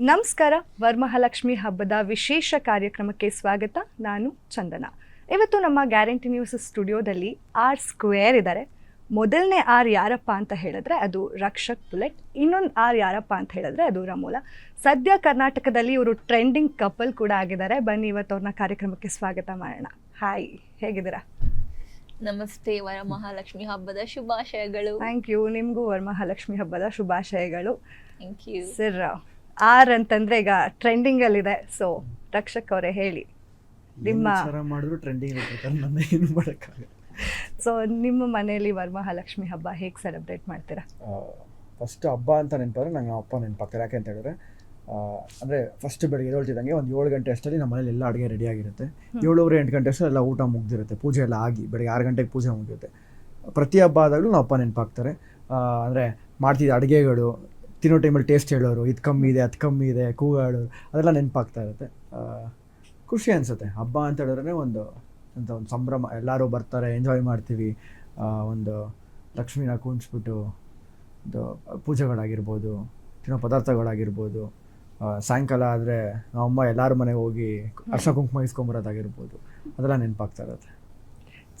ನಮಸ್ಕಾರ ವರಮಹಾಲಕ್ಷ್ಮಿ ಹಬ್ಬದ ವಿಶೇಷ ಕಾರ್ಯಕ್ರಮಕ್ಕೆ ಸ್ವಾಗತ. ನಾನು ಚಂದನ. ಇವತ್ತು ನಮ್ಮ ಗ್ಯಾರಂಟಿ ನ್ಯೂಸ್ ಸ್ಟುಡಿಯೋದಲ್ಲಿ ಆರ್ ಸ್ಕ್ವೇರ್ ಇದ್ದಾರೆ ಮೊದಲನೇ ಆರ್ ಯಾರಪ್ಪ ಅಂತ ಹೇಳಿದ್ರೆ ಅದು ರಕ್ಷಕ್ ಬುಲೆಟ್ ಇನ್ನೊಂದು ಆರ್ ಯಾರಪ್ಪ ಅಂತ ಹೇಳಿದ್ರೆ ಅದು ರಮೋಲ. ಸದ್ಯ ಕರ್ನಾಟಕದಲ್ಲಿ ಇವರು ಟ್ರೆಂಡಿಂಗ್ ಕಪಲ್ ಕೂಡ ಆಗಿದ್ದಾರೆ. ಬನ್ನಿ ಇವತ್ತು ಅವ್ರನ್ನ ಕಾರ್ಯಕ್ರಮಕ್ಕೆ ಸ್ವಾಗತ ಮಾಡೋಣ. ಹಾಯ್ ಹೇಗಿದ್ದೀರಾ? ನಮಸ್ತೆ ವರಮಹಾಲಕ್ಷ್ಮಿ ಹಬ್ಬದ ಶುಭಾಶಯಗಳು. ಥ್ಯಾಂಕ್ ಯು ನಿಮಗೂ ವರಮಹಾಲಕ್ಷ್ಮಿ ಹಬ್ಬದ ಶುಭಾಶಯಗಳು. ಥ್ಯಾಂಕ್ ಯು ಸರ್ ಆರ್ ಅಂತಂದ್ರೆ ಈಗ ಟ್ರೆಂಡಿಂಗ್ ಅಲ್ಲಿ ಇದೆ ಸೊ ರಕ್ಷಕ್ ಅವರೇ ಹೇಳಿ. ನಿಮ್ಮ- ಮಾಡಿದ್ರು ಟ್ರೆಂಡಿಂಗ್ ನನ್ನ ಏನು ಮಾಡೋಕ್ಕಾಗಲ್ಲ. ಸೊ ನಿಮ್ಮ ಮನೆಯಲ್ಲಿ ವರಮಹಾಲಕ್ಷ್ಮಿ ಹಬ್ಬ ಹೇಗೆ ಸೆಲೆಬ್ರೇಟ್ ಮಾಡ್ತೀರಾ? ಫಸ್ಟ್ ಹಬ್ಬ ಅಂತ ನೆನಪಾದ್ರೆ ನಂಗೆ ನಮ್ಮ ಅಪ್ಪ ನೆನಪಾಗ್ತಾರೆ. ಯಾಕೆ ಅಂತ ಹೇಳಿದ್ರೆ ಅಂದರೆ ಫಸ್ಟ್ ಬೆಳಗ್ಗೆ ಹೇಳ್ತಿದ್ದಂಗೆ ಒಂದು ಏಳು ಗಂಟೆ ಅಷ್ಟರಲ್ಲಿ ನಮ್ಮ ಮನೇಲಿ ಎಲ್ಲ ಅಡುಗೆ ರೆಡಿಯಾಗಿರುತ್ತೆ ಏಳುವರೆ ಎಂಟು ಗಂಟೆ ಅಷ್ಟರಲ್ಲಿ ಎಲ್ಲ ಊಟ ಮುಗ್ದಿರುತ್ತೆ. ಪೂಜೆ ಎಲ್ಲ ಆಗಿ ಬೆಳಗ್ಗೆ ಆರು ಗಂಟೆಗೆ ಪೂಜೆ ಮುಗಿಯುತ್ತೆ. ಪ್ರತಿ ಹಬ್ಬ ಆದಾಗಲೂ ನಮ್ಮ ಅಪ್ಪ ನೆನಪಾಗ್ತಾರೆ. ಅಂದರೆ ಮಾಡ್ತಿದ್ದ ಅಡುಗೆಗಳು ತಿನ್ನೋ ಟೈಮಲ್ಲಿ ಟೇಸ್ಟ್ ಹೇಳೋರು, ಇದು ಕಮ್ಮಿ ಇದೆ, ಅದು ಕಮ್ಮಿ ಇದೆ, ಕೂಗಾಡೋರು, ಅದೆಲ್ಲ ನೆನಪಾಗ್ತಾ ಇರುತ್ತೆ. ಖುಷಿ ಅನಿಸುತ್ತೆ. ಹಬ್ಬ ಅಂತ ಹೇಳಿದ್ರೆ ಒಂದು, ಅಂತ ಒಂದು ಸಂಭ್ರಮ. ಎಲ್ಲರೂ ಬರ್ತಾರೆ ಎಂಜಾಯ್ ಮಾಡ್ತೀವಿ. ಒಂದು ಲಕ್ಷ್ಮಿನ ಕೂಣಿಸ್ಬಿಟ್ಟು ಒಂದು ಪೂಜೆಗಳಾಗಿರ್ಬೋದು, ತಿನ್ನೋ ಪದಾರ್ಥಗಳಾಗಿರ್ಬೋದು. ಸಾಯಂಕಾಲ ಆದರೆ ನಮ್ಮಮ್ಮ ಎಲ್ಲರ ಮನೆಗೆ ಹೋಗಿ ಅರ್ಶ ಕುಂಕುಮ ಇಸ್ಕೊಂಬರೋದಾಗಿರ್ಬೋದು ಅದೆಲ್ಲ ನೆನಪಾಗ್ತಾ ಇರುತ್ತೆ.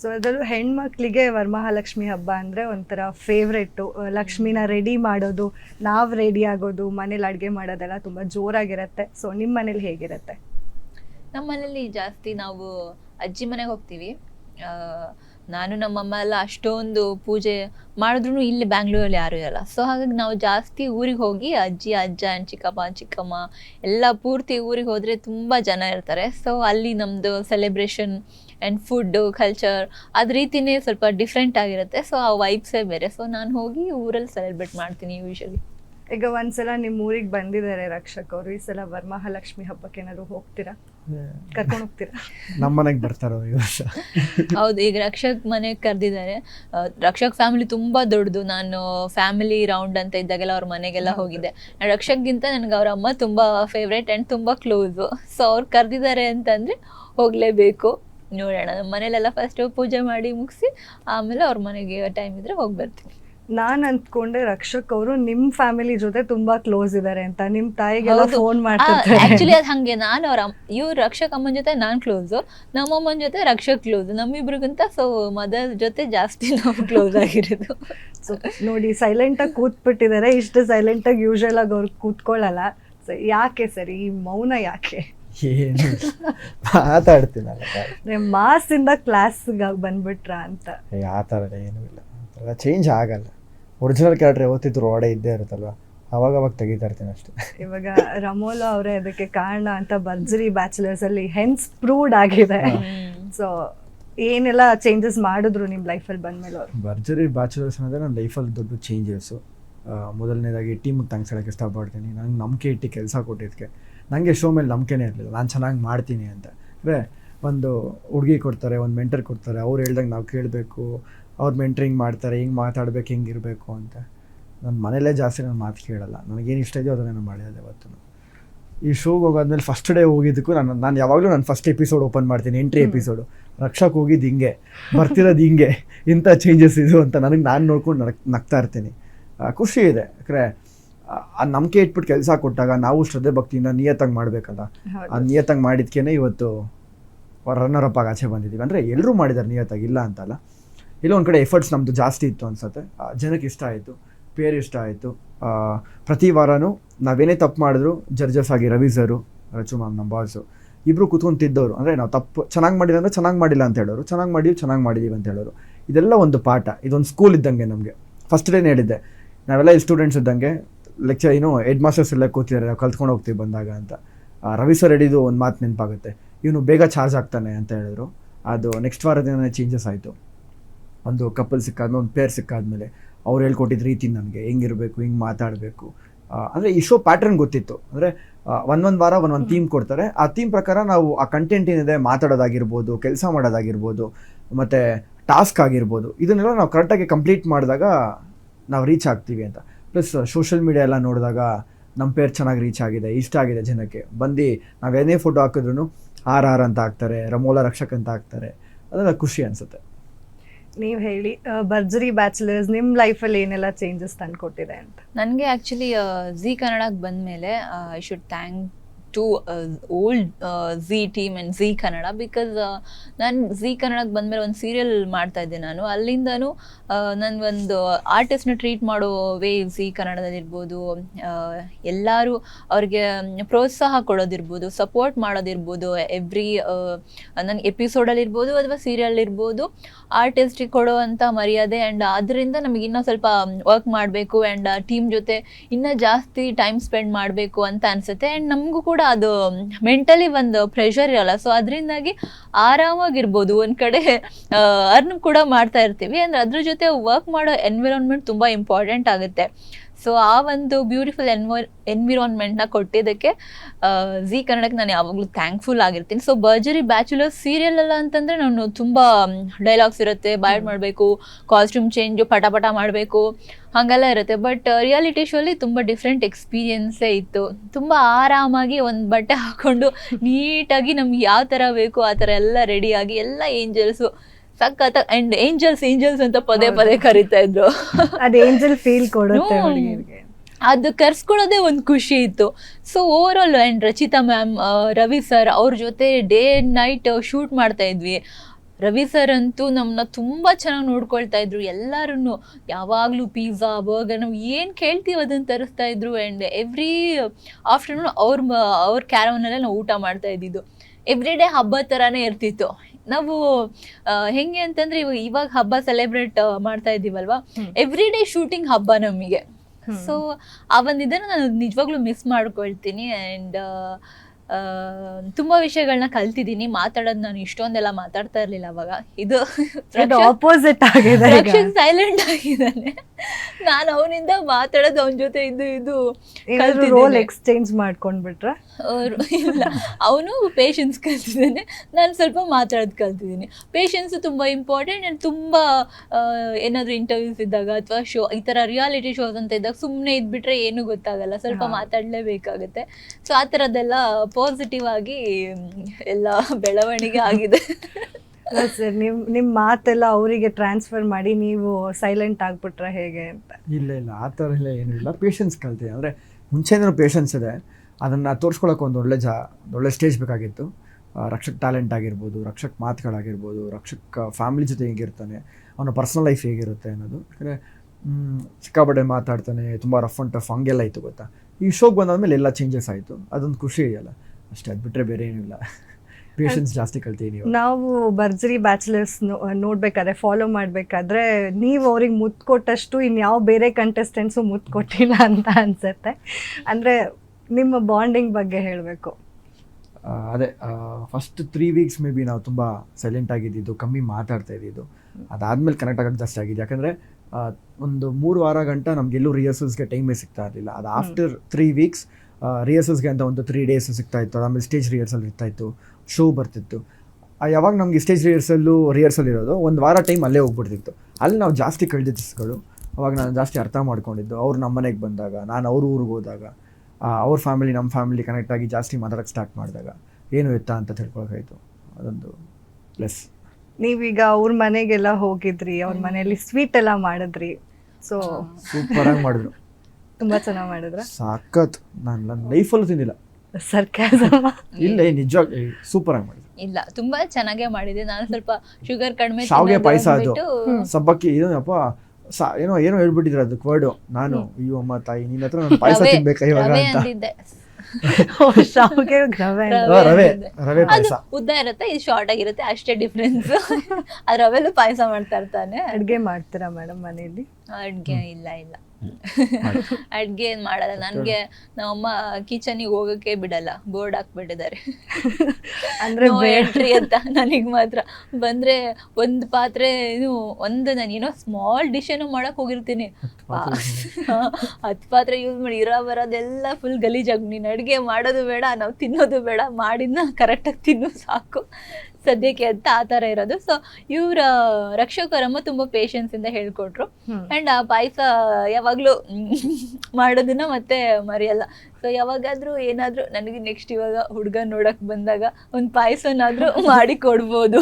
ಸೊ ಅದರಲ್ಲೂ ಹೆಣ್ಮಕ್ಳಿಗೆ ವರಮಹಾಲಕ್ಷ್ಮಿ ಹಬ್ಬ ಅಂದರೆ ಒಂಥರ ಫೇವ್ರೆಟ್ಟು ಲಕ್ಷ್ಮಿನ ರೆಡಿ ಮಾಡೋದು, ನಾವು ರೆಡಿ ಆಗೋದು, ಮನೇಲಿ ಅಡುಗೆ ಮಾಡೋದೆಲ್ಲ ತುಂಬ ಜೋರಾಗಿರುತ್ತೆ. ಸೊ ನಿಮ್ಮ ಮನೇಲಿ ಹೇಗಿರುತ್ತೆ? ನಮ್ಮ ಮನೇಲಿ ಜಾಸ್ತಿ ನಾವು ಅಜ್ಜಿ ಮನೆಗೆ ಹೋಗ್ತೀವಿ. ನಾನು ನಮ್ಮಮ್ಮ ಎಲ್ಲ ಅಷ್ಟೊಂದು ಪೂಜೆ ಮಾಡಿದ್ರು ಇಲ್ಲಿ ಬ್ಯಾಂಗ್ಳೂರಲ್ಲಿ ಯಾರು ಇರಲ್ಲ. ಸೊ ಹಾಗಾಗಿ ನಾವು ಜಾಸ್ತಿ ಊರಿಗೆ ಹೋಗಿ ಅಜ್ಜಿ, ಅಜ್ಜ ಚಿಕ್ಕಪ್ಪ ಚಿಕ್ಕಮ್ಮ ಎಲ್ಲ ಪೂರ್ತಿ ಊರಿಗೆ ಹೋದರೆ ತುಂಬ ಜನ ಇರ್ತಾರೆ. ಸೊ ಅಲ್ಲಿ ನಮ್ಮದು ಸೆಲೆಬ್ರೇಷನ್ ಆ್ಯಂಡ್ ಫುಡ್ಡು ಕಲ್ಚರ್ ಅದ ರೀತಿನೇ ಸ್ವಲ್ಪ ಡಿಫ್ರೆಂಟ್ ಆಗಿರುತ್ತೆ. ಸೊ ಆ ವೈಬ್ಸೇ ಬೇರೆ. ಸೊ ನಾನು ಹೋಗಿ ಊರಲ್ಲಿ ಸೆಲೆಬ್ರೇಟ್ ಮಾಡ್ತೀನಿ ಯೂಶಲಿ ಈಗ ಒಂದ್ಸಲ ನಿಮ್ಮ ಊರಿಗೆ ಬಂದಿದ್ದಾರೆ ರಕ್ಷಕ್ ಅವರು. ಈ ಸಲ ವರಮಹಾಲಕ್ಷ್ಮಿ ಹಬ್ಬಕ್ಕೆ ಏನಾದ್ರು ಹೋಗ್ತೀರಾ? ಕರ್ಕೊಂಡು ಹೋಗ್ತೀರಾ? ನಮ್ಮ ಮನೆಗೆ ಬರ್ತಾರೋ ಈ ವರ್ಷ. ಹೌದು ಈಗ ರಕ್ಷಕ್ ಮನೆಗೆ ಕರೆದಿದ್ದಾರೆ. ರಕ್ಷಕ್ ಫ್ಯಾಮಿಲಿ ತುಂಬಾ ದೊಡ್ಡದು. ನಾನು ಫ್ಯಾಮಿಲಿ ರೌಂಡ್ ಅಂತ ಇದ್ದಾಗೆಲ್ಲ ಅವ್ರ ಮನೆಗೆಲ್ಲ ಹೋಗಿದ್ದೆ. ರಕ್ಷಕ್ಗಿಂತ ನನಗೆ ಅವ್ರ ಅಮ್ಮ ತುಂಬಾ ಫೇವ್ರೇಟ್ ಆ್ಯಂಡ್ ತುಂಬಾ ಕ್ಲೋಸು ಸೊ ಅವ್ರು ಕರೆದಿದ್ದಾರೆ ಅಂತಂದ್ರೆ ಹೋಗ್ಲೇಬೇಕು. ನೋಡೋಣ. ನಮ್ಮ ಮನೇಲೆಲ್ಲ ಫಸ್ಟ್ ಪೂಜೆ ಮಾಡಿ ಮುಗಿಸಿ ಆಮೇಲೆ ಅವ್ರ ಮನೆಗೆ ಟೈಮ್ ಇದ್ರೆ ಹೋಗಿ ಬರ್ತೀನಿ. ನಾನು ಅಂದ್ಕೊಂಡೆ ರಕ್ಷಕ್ ಅವರು ನಿಮ್ಮ ಫ್ಯಾಮಿಲಿ ಜೊತೆ ತುಂಬಾ ಕ್ಲೋಸ್ ಇದ್ದಾರೆ ಅಂತ. ನಿಮ್ಮ ತಾಯಿಗೆಲ್ಲ ಫೋನ್ ಮಾಡ್ತಾರೆ ಆಕ್ಚುಲಿ ಅದು ಹಂಗೆ. ನಾನು ಅವ್ರ ಇವ್ರು ರಕ್ಷಕ್ ಅಮ್ಮನ ಜೊತೆ ನಾನು ಕ್ಲೋಸು ನಮ್ಮಮ್ಮನ ಜೊತೆ ರಕ್ಷಕ್ ಕ್ಲೋಸ್ ನಮ್ಮಿಬ್ರಿಗಿಂತ ಸೊ ಮದರ್ ಜೊತೆ ಜಾಸ್ತಿ ನಾವು ಕ್ಲೋಸ್ ಆಗಿರೋದು. ಸೊ ನೋಡಿ ಸೈಲೆಂಟಾಗಿ ಕೂತ್ಬಿಟ್ಟಿದ್ದಾರೆ ಇಷ್ಟು ಸೈಲೆಂಟಾಗಿ ಯೂಶಲ್ ಆಗಿ ಅವ್ರು ಕೂತ್ಕೊಳ್ಳಲ್ಲ. ಸೊ ಯಾಕೆ ಸರಿ? ಈ ಮೌನ ಯಾಕೆ? ಏನು ಮಾತಾಡ್ತೀನಲ್ಲ ಮಾಸಿಂದ ಕ್ಲಾಸ್ಗೆ ಬಂದ್ಬಿಟ್ರ ಅಂತ. ಆ ಥರ ಏನೂ ಇಲ್ಲ. ಆ ಚೇಂಜ್ ಆಗಲ್ಲ. ಒರಿಜಿನಲ್ ಕ್ಯಾರೆಕ್ಟರ್ ಯಾವತ್ತಿದ್ರು ಒಡೆ ಇದ್ದೇ ಇರುತ್ತಲ್ವ? ಅವಾಗ ಅವಾಗ ತೆಗಿತಾ ಇರ್ತೀನಿ ಅಷ್ಟೇ. ಇವಾಗ ರಮೋಲ ಅವರೇ ಅದಕ್ಕೆ ಕಾರಣ ಅಂತ ಭರ್ಜರಿ ಬ್ಯಾಚುಲರ್ಸ್ ಅಲ್ಲಿ ಹೆನ್ಸ್ ಪ್ರೂವ್ಡ್ ಆಗಿದೆ. ಸೊ ಏನೆಲ್ಲ ಚೇಂಜಸ್ ಮಾಡಿದ್ರು ನಿಮ್ಮ ಲೈಫಲ್ಲಿ ಬಂದ್ಮೇಲೆ ಅವ್ರು? ಭರ್ಜರಿ ಬ್ಯಾಚುಲರ್ಸ್ ಅನ್ನೋದೇ ನನ್ನ ಲೈಫಲ್ಲಿ ದೊಡ್ಡ ಚೇಂಜಸ್ಸು ಮೊದಲನೇದಾಗಿ ಟೀಮಿಗೆ ತಂಗ್ಸ್ ಹೇಳೋಕ್ಕೆ ಇಷ್ಟಪಡ್ತೀನಿ. ನಂಗೆ ನಂಬಿಕೆ ಇಟ್ಟು ಕೆಲಸ ಕೊಟ್ಟಿದ್ದಕ್ಕೆ ನನಗೆ ಶೋ ಮೇಲೆ ನಂಬಿಕೆನೇ ಇರಲಿಲ್ಲ. ನಾನು ಚೆನ್ನಾಗಿ ಮಾಡ್ತೀನಿ ಅಂತ. ಅಂದರೆ ಒಂದು ಹುಡುಗಿ ಕೊಡ್ತಾರೆ ಒಂದು ಮೆಂಟರ್ ಕೊಡ್ತಾರೆ ಅವ್ರು ಹೇಳ್ದಂಗೆ ನಾವು ಕೇಳಬೇಕು ಅವ್ರು ಮೆಂಟ್ರಿಂಗ್ ಮಾಡ್ತಾರೆ ಹಿಂಗೆ ಮಾತಾಡ್ಬೇಕು ಹಿಂಗೆ ಇರಬೇಕು ಅಂತ. ನನ್ನ ಮನೇಲೇ ಜಾಸ್ತಿ ನಾನು ಮಾತು ಕೇಳಲ್ಲ. ನನಗೇನು ಇಷ್ಟ ಇದೆಯೋ ಅದನ್ನು ಮಾಡಿದೆ ಅವತ್ತು ಈ ಶೋಗೆ ಹೋಗಾದ್ಮೇಲೆ ಫಸ್ಟ್ ಡೇ ಹೋಗಿದ್ದಕ್ಕೂ ನಾನು ನಾನು ಯಾವಾಗಲೂ ನಾನು ಫಸ್ಟ್ ಎಪಿಸೋಡ್ ಓಪನ್ ಮಾಡ್ತೀನಿ. ಎಂಟ್ರಿ ಎಪಿಸೋಡು ರಕ್ಷಕ್ಕೆ ಹೋಗಿದ್ದು ಹಿಂಗೆ. ಬರ್ತಿರೋದು ಹಿಂಗೆ. ಇಂಥ ಚೇಂಜಸ್ ಇದು ಅಂತ ನನಗೆ ನಾನು ನೋಡ್ಕೊಂಡು ನಗ್ ನಗ್ತಾ ಇರ್ತೀನಿ. ಖುಷಿ ಇದೆ. ಯಾಕಂದರೆ ಆ ನಂಬಿಕೆ ಇಟ್ಬಿಟ್ಟು ಕೆಲಸ ಕೊಟ್ಟಾಗ ನಾವು ಶ್ರದ್ಧೆ ಭಕ್ತಿಯಿಂದ ನಿಯತ್ತಾಗಿ ಮಾಡಬೇಕಲ್ಲ. ಆ ನಿಯತ್ತಾಗಿ ಮಾಡಿದ್ಕೇನೆ ಇವತ್ತು ರನ್ನರ್ ಅಪ್ ಆಗಿ ಆಚೆ ಬಂದಿದ್ದೀವಿ ಅಂದರೆ ಎಲ್ಲರೂ ಮಾಡಿದ್ದಾರೆ ನಿಯತ್ತಾಗಿ ಇಲ್ಲ ಅಂತಲ್ಲ. ಇಲ್ಲ ಒಂದು ಕಡೆ ಎಫರ್ಟ್ಸ್ ನಮ್ಮದು ಜಾಸ್ತಿ ಇತ್ತು ಅನ್ಸತ್ತೆ. ಜನಕ್ಕೆ ಇಷ್ಟ ಆಯಿತು ಪೇರ್ ಇಷ್ಟ ಆಯಿತು. ಪ್ರತಿ ವಾರನೂ ನಾವೇನೇ ತಪ್ಪು ಮಾಡಿದ್ರು ಜಡ್ಜಸ್ ಆಗಿ ರವಿ ಸರು ರಚು ಮ್ಯಾಮ್ ನಮ್ಮ ಬಾಸು ಇಬ್ಬರು ಕೂತ್ಕೊಂಡು ತಿದ್ದವರು ಅಂದರೆ ನಾವು ತಪ್ಪು ಚೆನ್ನಾಗಿ ಮಾಡಿಲ್ಲ ಅಂದರೆ ಚೆನ್ನಾಗಿ ಮಾಡಿಲ್ಲ ಅಂತ ಹೇಳೋರು. ಚೆನ್ನಾಗಿ ಮಾಡಿದ್ವಿ ಚೆನ್ನಾಗಿ ಮಾಡಿದ್ದೀವಿ ಅಂತ ಹೇಳೋರು. ಇದೆಲ್ಲ ಒಂದು ಪಾಠ. ಇದೊಂದು ಸ್ಕೂಲ್ ಇದ್ದಂಗೆ ನಮಗೆ. ಫಸ್ಟ್ ಡೇನೇ ಹೇಳಿದ್ದೆ. ನಾವೆಲ್ಲ ಇಲ್ಲಿ ಸ್ಟೂಡೆಂಟ್ಸ್ ಇದ್ದಂಗೆ ಲೆಕ್ಚರ್ ಏನು ಹೆಡ್ ಮಾಸ್ಟರ್ಸ್ ಎಲ್ಲ ಕೂತಿದ್ದಾರೆ ನಾವು ಕಲ್ತ್ಕೊಂಡು ಹೋಗ್ತೀವಿ ಬಂದಾಗ ಅಂತ. ರವಿ ಸರ್ ಹೇಳಿದ್ದು ಒಂದು ಮಾತು ನೆನಪಾಗುತ್ತೆ. ಇವನು ಬೇಗ ಚಾರ್ಜ್ ಆಗ್ತಾನೆ ಅಂತ ಹೇಳಿದ್ರು. ಅದು ನೆಕ್ಸ್ಟ್ ವಾರದಿಂದ ಚೇಂಜಸ್ ಆಯಿತು. ಒಂದು ಕಪಲ್ ಸಿಕ್ಕಾದ್ಮೇಲೆ ಒಂದು ಪೇರ್ ಸಿಕ್ಕಾದ್ಮೇಲೆ ಅವ್ರು ಹೇಳ್ಕೊಟ್ಟಿದ್ದ ರೀತಿ ನನಗೆ ಹೆಂಗಿರಬೇಕು ಹಿಂಗೆ ಮಾತಾಡಬೇಕು. ಅಂದರೆ ಈ ಶೋ ಪ್ಯಾಟರ್ನ್ ಗೊತ್ತಿತ್ತು. ಅಂದರೆ ಒಂದೊಂದು ವಾರ ಒಂದೊಂದು ಥೀಮ್ ಕೊಡ್ತಾರೆ. ಆ ಥೀಮ್ ಪ್ರಕಾರ ನಾವು ಆ ಕಂಟೆಂಟ್ ಏನಿದೆ ಮಾತಾಡೋದಾಗಿರ್ಬೋದು ಕೆಲಸ ಮಾಡೋದಾಗಿರ್ಬೋದು ಮತ್ತು ಟಾಸ್ಕ್ ಆಗಿರ್ಬೋದು ಇದನ್ನೆಲ್ಲ ನಾವು ಕರೆಕ್ಟಾಗಿ ಕಂಪ್ಲೀಟ್ ಮಾಡಿದಾಗ ನಾವು ರೀಚ್ ಆಗ್ತೀವಿ ಅಂತ. ಪ್ಲಸ್ ಸೋಷಿಯಲ್ ಮೀಡಿಯಾ ಎಲ್ಲ ನೋಡಿದಾಗ ನಮ್ಮ ಪೇರ್ ಚೆನ್ನಾಗಿ ರೀಚ್ ಆಗಿದೆ ಇಷ್ಟ ಆಗಿದೆ ಜನಕ್ಕೆ. ಬಂದು ನಾವು ಏನೇ ಫೋಟೋ ಹಾಕಿದ್ರು ಆರ್ ಆರ್ ಅಂತ ಹಾಕ್ತಾರೆ ರಮೋಲ ರಕ್ಷಕ್ ಅಂತ ಹಾಕ್ತಾರೆ. ಅದೆಲ್ಲ ಖುಷಿ ಅನಿಸುತ್ತೆ. ನೀವು ಹೇಳಿ ಭರ್ಜರಿ ಬ್ಯಾಚುಲರ್ಸ್ ನಿಮ್ಮ ಲೈಫಲ್ಲಿ ಏನೆಲ್ಲ ಚೇಂಜಸ್ ತಂದ್ಕೊಟ್ಟಿದೆ ಅಂತ? ನನಗೆ ಆ್ಯಕ್ಚುಲಿ ಝೀ ಕನ್ನಡಕ್ಕೆ ಬಂದಮೇಲೆ I should thank to old Zee team and Zee Kannada because ನಾನು ಝೀ ಕನ್ನಡಕ್ಕೆ ಬಂದಮೇಲೆ ಒಂದು ಸೀರಿಯಲ್ ಮಾಡ್ತಾ ಇದ್ದೆ ನಾನು. ಅಲ್ಲಿಂದನೂ ನನ್ನ ಒಂದು ಆರ್ಟಿಸ್ಟ್ನ ಟ್ರೀಟ್ ಮಾಡೋ ವೇ ಝೀ ಕನ್ನಡದಲ್ಲಿರ್ಬೋದು ಎಲ್ಲರೂ ಅವ್ರಿಗೆ ಪ್ರೋತ್ಸಾಹ ಕೊಡೋದಿರ್ಬೋದು ಸಪೋರ್ಟ್ ಮಾಡೋದಿರ್ಬೋದು ಎವ್ರಿ ನನ್ನ ಎಪಿಸೋಡಲ್ಲಿರ್ಬೋದು ಅಥವಾ ಸೀರಿಯಲ್ ಇರ್ಬೋದು ಆರ್ಟಿಸ್ಟಿಗೆ ಕೊಡುವಂಥ ಮರ್ಯಾದೆ ಆ್ಯಂಡ್ ಅದರಿಂದ ನಮಗೆ ಇನ್ನೂ ಸ್ವಲ್ಪ ವರ್ಕ್ ಮಾಡಬೇಕು ಆ್ಯಂಡ್ ಟೀಮ್ ಜೊತೆ ಇನ್ನೂ ಜಾಸ್ತಿ ಟೈಮ್ ಸ್ಪೆಂಡ್ ಮಾಡಬೇಕು ಅಂತ ಅನಿಸುತ್ತೆ. ಆ್ಯಂಡ್ ನಮಗೂ ಕೂಡ ಅದು ಮೆಂಟಲಿ ಒಂದು ಪ್ರೆಷರ್ ಇರಲ್ಲ. ಸೊ ಅದರಿಂದಾಗಿ ಆರಾಮಾಗಿರ್ಬೋದು. ಒಂದು ಕಡೆ ಅರ್ನ್ ಕೂಡ ಮಾಡ್ತಾ ಇರ್ತೀವಿ. ಅಂದರೆ ಅದ್ರ ಜೊತೆ ವರ್ಕ್ ಮಾಡೋ ಎನ್ವಿರಾನ್ಮೆಂಟ್ ತುಂಬ ಇಂಪಾರ್ಟೆಂಟ್ ಆಗುತ್ತೆ. ಸೊ ಆ ಒಂದು ಬ್ಯೂಟಿಫುಲ್ ಎನ್ವೈ ಎನ್ವಿರಾನ್ಮೆಂಟ್ನ ಕೊಟ್ಟಿದ್ದಕ್ಕೆ ಝೀ ಕನ್ನಡಕ್ಕೆ ನಾನು ಯಾವಾಗಲೂ ಥ್ಯಾಂಕ್ಫುಲ್ ಆಗಿರ್ತೀನಿ. ಸೊ ಬರ್ಜರಿ ಬ್ಯಾಚುಲರ್ ಸೀರಿಯಲ್ ಅಲ್ಲ ಅಂತಂದರೆ ನಾನು ತುಂಬ ಡೈಲಾಗ್ಸ್ ಇರುತ್ತೆ. ಬಾಯ್ಡ್ ಮಾಡಬೇಕು ಕಾಸ್ಟ್ಯೂಮ್ ಚೇಂಜು ಪಟ ಪಟ ಮಾಡಬೇಕು ಹಾಗೆಲ್ಲ ಇರುತ್ತೆ. ಬಟ್ ರಿಯಾಲಿಟಿ ಶೋಲಿ ತುಂಬ ಡಿಫ್ರೆಂಟ್ ಎಕ್ಸ್ಪೀರಿಯೆನ್ಸೇ ಇತ್ತು. ತುಂಬ ಆರಾಮಾಗಿ ಒಂದು ಬಟ್ಟೆ ಹಾಕ್ಕೊಂಡು ನೀಟಾಗಿ ನಮ್ಗೆ ಯಾವ ಥರ ಬೇಕು ಆ ಥರ ಎಲ್ಲ ರೆಡಿಯಾಗಿ ಎಲ್ಲ ಏಂಜಲ್ಸು ಸಖತ್ ಅಂಡ್ ಏಂಜಲ್ಸ್ ಏಂಜಲ್ಸ್ ಅಂತ ಪದೇ ಪದೇ ಕರಿತಾ ಇದ್ರು. ಅದು ಏಂಜಲ್ ಫೀಲ್ ಕೊಡುತ್ತೆ. ಹುಡುಗಿರಿಗೆ ಅದು ಕರ್ಸ್ಕೊಳ್ಳೋದೇ ಒಂದು ಖುಷಿ ಇತ್ತು. So overall and Rachita ma'am Ravi sir ಅವ್ರ ಜೊತೆ ಡೇ ಆ್ಯಂಡ್ ನೈಟ್ ಶೂಟ್ ಮಾಡ್ತಾ ಇದ್ವಿ. ರವಿ ಸರ್ ಅಂತೂ ನಮ್ಮನ್ನ ತುಂಬ ಚೆನ್ನಾಗಿ ನೋಡ್ಕೊಳ್ತಾ ಇದ್ರು. ಎಲ್ಲರೂ ಯಾವಾಗಲೂ ಪಿಜ್ಜಾ ಬರ್ಗರ್ ನಾವು ಏನು ಕೇಳ್ತೀವಿ ಅದನ್ನು ತರಿಸ್ತಾ ಇದ್ರು ಆ್ಯಂಡ್ ಎವ್ರಿ ಆಫ್ಟರ್ನೂನ್ ಅವ್ರ ಅವ್ರ ಕ್ಯಾರವನಲ್ಲೇ ನಾವು ಊಟ ಮಾಡ್ತಾ ಇದ್ದಿದ್ದು. ಎವ್ರಿ ಡೇ ಹಬ್ಬ ಥರನೇ ಇರ್ತಿತ್ತು. ನಾವು ಹೆಂಗೆ ಅಂತಂದ್ರೆ ಇವಾಗ ಇವಾಗ ಹಬ್ಬ ಸೆಲೆಬ್ರೇಟ್ ಮಾಡ್ತಾ ಇದ್ದೀವಲ್ವಾ. ಎವ್ರಿ ಡೇ ಶೂಟಿಂಗ್ ಹಬ್ಬ ನಮಗೆ. ಸೊ ಆ ಒಂದು ಇದನ್ನು ನಾನು ನಿಜವಾಗ್ಲೂ ಮಿಸ್ ಮಾಡ್ಕೊಳ್ತೀನಿ ಆ್ಯಂಡ್ ತುಂಬ ವಿಷಯಗಳನ್ನ ಕಲ್ತಿದ್ದೀನಿ. ಮಾತಾಡೋದು ನಾನು ಇಷ್ಟೊಂದೆಲ್ಲ ಮಾತಾಡ್ತಾ ಇರಲಿಲ್ಲ ಅವಾಗ. ಇದು ಆಪೋಸಿಟ್ ಆಗಿದೆ ಸೈಲೆಂಟ್ ಆಗಿದ್ದಾನೆ. ನಾನು ಅವನಿಂದ ಮಾತಾಡೋದು ಅವನ ಜೊತೆ ಇದು ಇದು ರೋಲ್ ಎಕ್ಸ್ಚೇಂಜ್ ಮಾಡ್ಕೊಂಡ್ಬಿಟ್ರೆ? ಅವ್ರು ಇಲ್ಲ. ಅವನು ಪೇಷನ್ಸ್ ಕಲ್ತಿದ್ದಾನೆ. ನಾನು ಸ್ವಲ್ಪ ಮಾತಾಡೋದು ಕಲ್ತಿದ್ದೀನಿ. ಪೇಷನ್ಸ್ ತುಂಬ ಇಂಪಾರ್ಟೆಂಟ್ ಆ್ಯಂಡ್ ತುಂಬ ಏನಾದರೂ ಇಂಟರ್ವ್ಯೂಸ್ ಇದ್ದಾಗ ಅಥವಾ ಶೋ ಈ ಥರ ರಿಯಾಲಿಟಿ ಶೋಸ್ ಅಂತ ಇದ್ದಾಗ ಸುಮ್ಮನೆ ಇದ್ಬಿಟ್ರೆ ಏನೂ ಗೊತ್ತಾಗಲ್ಲ. ಸ್ವಲ್ಪ. ಮಾತಾಡಲೇಬೇಕಾಗುತ್ತೆ. ಸೊ ಆ ಥರದ್ದೆಲ್ಲ ಪಾಸಿಟಿವ್ ಆಗಿ ಎಲ್ಲ ಬೆಳವಣಿಗೆ ಆಗಿದೆ. ಸರ್, ನಿಮ್ ನಿಮ್ ಮಾತೆಲ್ಲ ಅವರಿಗೆ ಟ್ರಾನ್ಸ್ಫರ್ ಮಾಡಿ ನೀವು ಸೈಲೆಂಟ್ ಆಗ್ಬಿಟ್ರೆ ಹೇಗೆ ಅಂತ? ಇಲ್ಲ ಇಲ್ಲ, ಆ ಥರ ಎಲ್ಲ ಏನಿಲ್ಲ. ಪೇಷನ್ಸ್ ಕಲ್ತೀನಿ ಅಂದರೆ ಮುಂಚೆನೂ ಪೇಷನ್ಸ್ ಇದೆ, ಅದನ್ನು ತೋರಿಸ್ಕೊಳಕ್ಕೆ ಒಂದು ಒಳ್ಳೆ ಜಾ, ಒಳ್ಳೆ ಸ್ಟೇಜ್ ಬೇಕಾಗಿತ್ತು. ರಕ್ಷಕ್ ಟ್ಯಾಲೆಂಟ್ ಆಗಿರ್ಬೋದು, ರಕ್ಷಕ್ ಮಾತುಗಳಾಗಿರ್ಬೋದು, ರಕ್ಷಕ್ ಫ್ಯಾಮಿಲಿ ಜೊತೆ ಹೇಗಿರ್ತಾನೆ, ಅವನ ಪರ್ಸ್ನಲ್ ಲೈಫ್ ಹೇಗಿರುತ್ತೆ ಅನ್ನೋದು. ಯಾಕಂದರೆ ಸಿಕ್ಕಾಪಟ್ಟೆ ಮಾತಾಡ್ತಾನೆ, ತುಂಬ ರಫ್ ಆ್ಯಂಡ್ ಟಫ್ ಹಂಗೆಲ್ಲ ಇತ್ತು ಗೊತ್ತಾ? ಈ ಶೋಗೆ ಬಂದಾದ್ಮೇಲೆ ಎಲ್ಲ ಚೇಂಜಸ್ ಆಯಿತು. ಅದೊಂದು ಖುಷಿ ಇದೆಯಲ್ಲ ಅಷ್ಟೇ ಅದು ಬಿಟ್ಟರೆ ಬೇರೆ ಏನಿಲ್ಲ. ಪೇಷನ್ಸ್ ಜಾಸ್ತಿ ಕಲ್ತೀನಿ ನಾವು? ಭರ್ಜರಿ ಬ್ಯಾಚುಲರ್ಸ್ ನೋಡ್ಬೇಕಾದ್ರೆ ಫಾಲೋ ಮಾಡ್ಬೇಕಾದ್ರೆ ನೀವು ಅವ್ರಿಗೆ ಮುತ್ತು ಕೊಟ್ಟಷ್ಟು ಇನ್ಯಾವ ಬೇರೆ ಕಂಟೆಸ್ಟೆಂಟ್ಸು ಮುತ್ತು ಕೊಟ್ಟಿಲ್ಲ ಅಂತ ಅನ್ಸುತ್ತೆ. ಅಂದ್ರೆ ನಿಮ್ಮ ಬಾಂಡಿಂಗ್ ಬಗ್ಗೆ ಹೇಳಬೇಕು. ಅದೇ first three weeks may be ನಾವು ತುಂಬ ಸೈಲೆಂಟ್ ಆಗಿದ್ದು ಕಮ್ಮಿ ಮಾತಾಡ್ತಾ ಇದ್ದಿದ್ದು. ಅದಾದ್ಮೇಲೆ ಕನೆಕ್ಟ್ ಆಗೋಕ್ಕೆ ಜಾಸ್ತಿ ಆಗಿದೆ ಯಾಕಂದರೆ ಒಂದು ಮೂರು ವಾರ ಗಂಟ ನಮಗೆಲ್ಲೂ ರಿಹರ್ಸಲ್ಸ್ಗೆ ಟೈಮೇ ಸಿಗ್ತಾ ಇರಲಿಲ್ಲ. ಅದು ಆಫ್ಟರ್ ತ್ರೀ ವೀಕ್ಸ್ ರಿಹರ್ಸಲ್ಸ್ಗೆ ಅಂತ ಒಂದು ತ್ರೀ ಡೇಸ್ ಸಿಗ್ತಾ ಇತ್ತು. ಆಮೇಲೆ ಸ್ಟೇಜ್ ರಿಹರ್ಸಲ್ ಇರ್ತಾ ಇತ್ತು ಶೋ ಬರ್ತಿತ್ತು ಯಾವಾಗ ನಮಗೆ ಸ್ಟೇಜ್ ರಿಹರ್ಸಲ್ಲು ರಿಹರ್ಸಲ್ ಇರೋದು ಒಂದು ವಾರ ಟೈಮ್ ಅಲ್ಲೇ ಹೋಗ್ಬಿಡ್ತಿತ್ತು. ಅಲ್ಲಿ ನಾವು ಜಾಸ್ತಿ ಕಳೆದಿಸ್ಗಳು ಅವಾಗ ನಾನು ಜಾಸ್ತಿ ಅರ್ಥ ಮಾಡ್ಕೊಂಡಿದ್ದು. ಅವ್ರು ನಮ್ಮ ಮನೆಗೆ ಬಂದಾಗ ನಾನು ಅವ್ರ ಊರಿಗೆ ಹೋದಾಗ ಅವ್ರ ಫ್ಯಾಮಿಲಿ ನಮ್ಮ ಫ್ಯಾಮಿಲಿ ಕನೆಕ್ಟ್ ಆಗಿ ಜಾಸ್ತಿ ಮಾತಾಡೋಕ್ಕೆ ಸ್ಟಾರ್ಟ್ ಮಾಡಿದಾಗ ಏನು ಇತ್ತ ಅಂತ ತಿಳ್ಕೊಳಕಾಯಿತು. ಅದೊಂದು ಪ್ಲಸ್ ನೀವೀಗ ಅವ್ರ ಮನೆಗೆಲ್ಲ ಹೋಗಿದ್ರಿ ಅವ್ರ ಮನೆಯಲ್ಲಿ ಸ್ವೀಟ್ ಎಲ್ಲ ಮಾಡಿದ್ರಿ. ಸೊ ಸೂಪರಾಗಿ ಮಾಡಿದ್ರು. ತುಂಬಾ ಚೆನ್ನಾಗಿ ಮಾಡಿದ್ರ? ಸಾಕತ್. ನಾನು ನನ್ನ ಲೈಫಲ್ಲೂ ತಿಂದಿಲ್ಲ. ಸರ್ಕಾರ ಇಲ್ಲ ನಿಜವಾಗಿ ಸೂಪರಾಗಿ ಮಾಡಿದ್ರು ಇಲ್ಲ ತುಂಬಾ ಚೆನ್ನಾಗೇ ಮಾಡಿದೆ ನಾನು ಸ್ವಲ್ಪ ಶುಗರ್ ಕಡಿಮೆ ಶಾವಿಗೆ ಪಾಯಸ ಅದು. ಸಬ್ಬಕ್ಕಿ ಏನಪ್ಪ ಸಾ ಏನೋ ಏನೋ ಹೇಳ್ಬಿಟ್ಟಿದ್ರು ಅದಕ್ಕೆ ವರ್ಡು ನಾನು ಅಯ್ಯೋ ಅಮ್ಮ ತಾಯಿ ನಿನ್ನ ಹತ್ರ ನಾನು ಪಾಯಸ ತಿನ್ಬೇಕಾ ಇವಾಗ ಅಂತ. ಶಾವ್ಗೆ ರವೆ ಪಾಯಸ. ಉದ್ದ ಇರುತ್ತೆ ಇದು ಶಾರ್ಟ್ ಆಗಿರುತ್ತೆ ಅಷ್ಟೇ ಡಿಫ್ರೆನ್ಸ್ ಆ ರವೆಲ್ಲೂ ಪಾಯಸ ಮಾಡ್ತಾ ಇರ್ತಾನೆ. ಅಡ್ಗೆ ಮಾಡ್ತೀರಾ ಮೇಡಮ್ ಮನೆಯಲ್ಲಿ ಅಡ್ಗೆ ಇಲ್ಲ ಇಲ್ಲ. ಅಡ್ಗೆ ಏನ್ ಮಾಡಲ್ಲ. ನನ್ಗೆ ನಮ್ಮಮ್ಮ ಕಿಚನಿಗೆ ಹೋಗಕ್ಕೆ ಬಿಡಲ್ಲ. ಬೋರ್ಡ್ ಹಾಕ್ಬಿಟ್ಟಿದ್ದಾರೆ. ಅಂದ್ರೆ ಎಂಟ್ರಿ. ಅಂತ ನನಗ್ ಮಾತ್ರ. ಬಂದ್ರೆ ಒಂದ್ ಪಾತ್ರೆ ಏನು ಒಂದ್ ನಾನು ಏನೋ ಸ್ಮಾಲ್ ಡಿಶ್ ಏನೋ ಮಾಡಕ್ ಹೋಗಿರ್ತೀನಿ. ಹತ್ ಪಾತ್ರೆ ಯೂಸ್ ಮಾಡಿ. ಇರೋ ಬರೋದೆಲ್ಲ ಫುಲ್ ಗಲೀಜಾಗಿ. ನೀನ್ ಅಡ್ಗೆ ಮಾಡೋದು ಬೇಡ ನಾವು ತಿನ್ನೋದು ಬೇಡ ಮಾಡಿದ್ನ ಕರೆಕ್ಟಾಗಿ ತಿನ್ನು ಸಾಕು. ಸದ್ಯಕ್ಕೆ ಅಂತ ಆ ಥರ ಇರೋದು. ಸೊ ಇವರ ರಕ್ಷಕರಮ್ಮ ತುಂಬ ಇಂದ ಹೇಳ್ಕೊಟ್ರು. ಅಂಡ್ ಆ್ಯಂಡ್ ಆ ಪಾಯಸ ಯಾವಾಗಲೂ ಮಾಡೋದನ್ನ ಮತ್ತೆ ಮರೆಯಲ್ಲ. ಸೊ ಯಾವಾಗಾದರೂ ಏನಾದರೂ ನನಗೆ ನೆಕ್ಸ್ಟ್ ಇವಾಗ ಹುಡುಗ ನೋಡಕ್ ಬಂದಾಗ ಒಂದು ಪಾಯಸನಾದರೂ ಮಾಡಿ ಕೊಡ್ಬೋದು.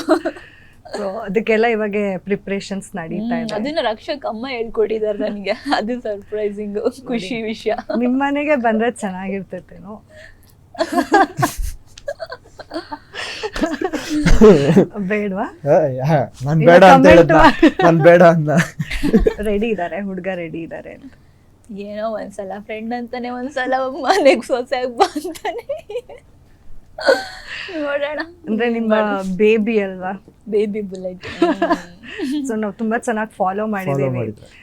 ಸೊ ಅದಕ್ಕೆಲ್ಲ ಇವಾಗ ಪ್ರಿಪ್ರೇಷನ್ಸ್ ನಡೀತಾ ಇದೆ. ಅದನ್ನ ರಕ್ಷಕ್ ಅಮ್ಮ ಹೇಳ್ಕೊಟ್ಟಿದ್ದಾರೆ ನನಗೆ. ಅದು ಸರ್ಪ್ರೈಸಿಂಗ್ ಖುಷಿ ವಿಷಯ. ನಿಮ್ಮ ಮನೆಗೆ ಬಂದ್ರೆ ಚೆನ್ನಾಗಿರ್ತೈತೇನೋ? ಬೇಡವಾ? ನಾನು ಬೇಡ ಅಂತ ಹೇಳಿದ್ನ. ನಾನು ಬೇಡ ಅಂದ ರೆಡಿ ಇದ್ದಾರೆ ಹುಡುಗ ರೆಡಿ ಇದ್ದಾರೆ ಅಂತ. ಏನೋ ಒಂದ್ಸಲ ಫ್ರೆಂಡ್ ಅಂತಾನೆ ಒಂದ್ಸಲ ಮನೆಗೆ ಸೊಸೆ ಬಾ ಅಂತಾನೆ. ನೋಡೋಣ. ಅಂದ್ರೆ ನಿಮ್ಮ ಬೇಬಿ ಅಲ್ವಾ? ಬೇಬಿ ಬುಲೆಟ್ ಸೊ ನಾವು ತುಂಬಾ ಚೆನ್ನಾಗಿ ಫಾಲೋ ಮಾಡಿದ್ದೀವಿ.